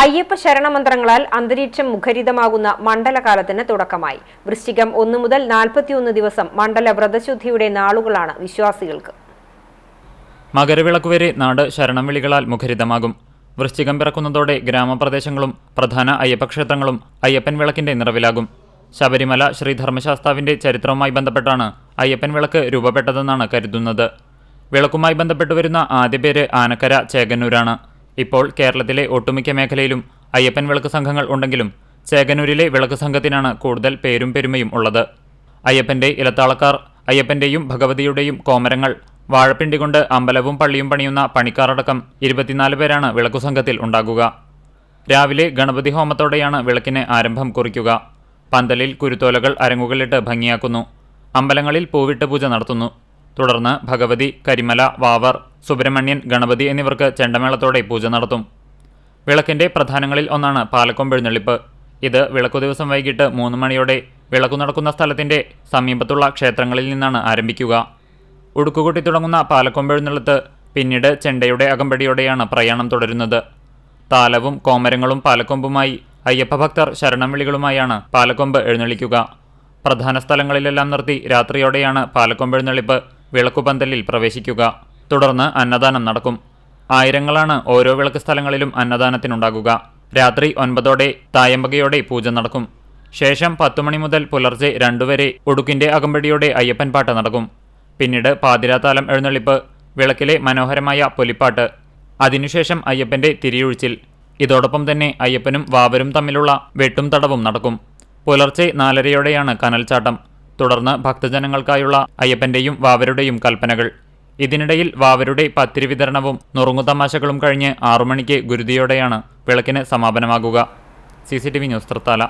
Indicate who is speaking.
Speaker 1: അയ്യപ്പ ശരണമന്ത്രങ്ങളാൽ അന്തരീക്ഷം മുഖരിതമാകുന്ന മണ്ഡലകാലത്തിന് തുടക്കമായി. വൃശ്ചികം ഒന്നു മുതൽ നാൽപ്പത്തിയൊന്ന് ദിവസം മണ്ഡല വ്രതശുദ്ധിയുടെ നാളുകളാണ് വിശ്വാസികൾക്ക്.
Speaker 2: മകരവിളക്ക് വരെ നാട് ശരണം വിളികളാൽ മുഖരിതമാകും. വൃശ്ചികം പിറക്കുന്നതോടെ ഗ്രാമപ്രദേശങ്ങളും പ്രധാന അയ്യപ്പക്ഷേത്രങ്ങളും അയ്യപ്പൻ വിളക്കിന്റെ നിറവിലാകും. ശബരിമല ശ്രീധർമ്മശാസ്താവിന്റെ ചരിത്രവുമായി ബന്ധപ്പെട്ടാണ് അയ്യപ്പൻ വിളക്ക് രൂപപ്പെട്ടതെന്നാണ് കരുതുന്നത്. വിളക്കുമായി ബന്ധപ്പെട്ടു വരുന്ന ആദ്യ പേര് ആനക്കര ചേകന്നൂരാണ്. ഇപ്പോൾ കേരളത്തിലെ ഒട്ടുമിക്ക മേഖലയിലും അയ്യപ്പൻ വിളക്ക് സംഘങ്ങൾ ഉണ്ടെങ്കിലും ചേകനൂരിലെ വിളക്ക് സംഘത്തിനാണ് കൂടുതൽ പേരും പെരുമയും ഉള്ളത്. അയ്യപ്പന്റെ ഇലത്താളക്കാർ അയ്യപ്പന്റെയും ഭഗവതിയുടെയും കോമരങ്ങൾ വാഴപ്പിണ്ടി കൊണ്ട് അമ്പലവും പള്ളിയും പണിയുന്ന പണിക്കാരടക്കം ഇരുപത്തിനാല് പേരാണ് വിളക്കു സംഘത്തിൽ ഉണ്ടാകുക. രാവിലെ ഗണപതി ഹോമത്തോടെയാണ് വിളക്കിന് ആരംഭം കുറിക്കുക. പന്തലിൽ കുരുത്തോലകൾ അരങ്ങുകളിട്ട് ഭംഗിയാക്കുന്നു. അമ്പലങ്ങളിൽ പൂവിട്ട് പൂജ നടത്തുന്നു. തുടർന്ന് ഭഗവതി കരിമല വാവർ സുബ്രഹ്മണ്യൻ ഗണപതി എന്നിവർക്ക് ചെണ്ടമേളത്തോടെ പൂജ നടത്തും. വിളക്കിന്റെ പ്രധാനങ്ങളിൽ ഒന്നാണ് പാലക്കൊമ്പെഴുന്നള്ളിപ്പ് ഇത് വിളക്കു ദിവസം വൈകിട്ട് മൂന്ന് മണിയോടെ വിളക്കു നടക്കുന്ന സ്ഥലത്തിന്റെ സമീപത്തുള്ള ക്ഷേത്രങ്ങളിൽ നിന്നാണ് ആരംഭിക്കുക. ഉടുക്കുകൂട്ടി തുടങ്ങുന്ന പാലക്കൊമ്പെഴുന്നള്ളത്ത് പിന്നീട് ചെണ്ടയുടെ അകമ്പടിയോടെയാണ് പ്രയാണം തുടരുന്നത്. താലവും കോമരങ്ങളും പാലക്കൊമ്പുമായി അയ്യപ്പ ഭക്തർ ശരണം വിളികളുമായാണ് പാലക്കൊമ്പ് എഴുന്നള്ളിക്കുക. പ്രധാന സ്ഥലങ്ങളിലെല്ലാം നിർത്തി രാത്രിയോടെയാണ് പാലക്കൊമ്പ് എഴുന്നള്ളിപ്പ് വിളക്കുപന്തലിൽ പ്രവേശിക്കുക. തുടർന്ന് അന്നദാനം നടക്കും. ആയിരങ്ങളാണ് ഓരോ വിളക്ക് സ്ഥലങ്ങളിലും അന്നദാനത്തിനുണ്ടാകുക. രാത്രി ഒൻപതോടെ തായമ്പകയോടെ പൂജ നടക്കും. ശേഷം പത്തു മണി മുതൽ പുലർച്ചെ രണ്ടുവരെ ഉടുക്കിന്റെ അകമ്പടിയോടെ അയ്യപ്പൻ പാട്ട് നടക്കും. പിന്നീട് പാതിരാത്താലം എഴുന്നള്ളിപ്പ് വിളക്കിലെ മനോഹരമായ പൊലിപ്പാട്ട്. അതിനുശേഷം അയ്യപ്പന്റെ തിരിയൊഴിച്ചിൽ. ഇതോടൊപ്പം തന്നെ അയ്യപ്പനും വാവരും തമ്മിലുള്ള വെട്ടും തടവും നടക്കും. പുലർച്ചെ നാലരയോടെയാണ് കനൽച്ചാട്ടം. തുടർന്ന് ഭക്തജനങ്ങൾക്കായുള്ള അയ്യപ്പന്റെയും വാവരുടെയും കൽപ്പനകൾ. ഇതിനിടയിൽ വാവരുടെ പത്തിരി വിതരണവും നുറുങ്ങുതമാശകളും കഴിഞ്ഞ് ആറുമണിക്ക് ഗുരുതിയോടെയാണ് വിളക്കിന് സമാപനമാകുക. C news Thrithala.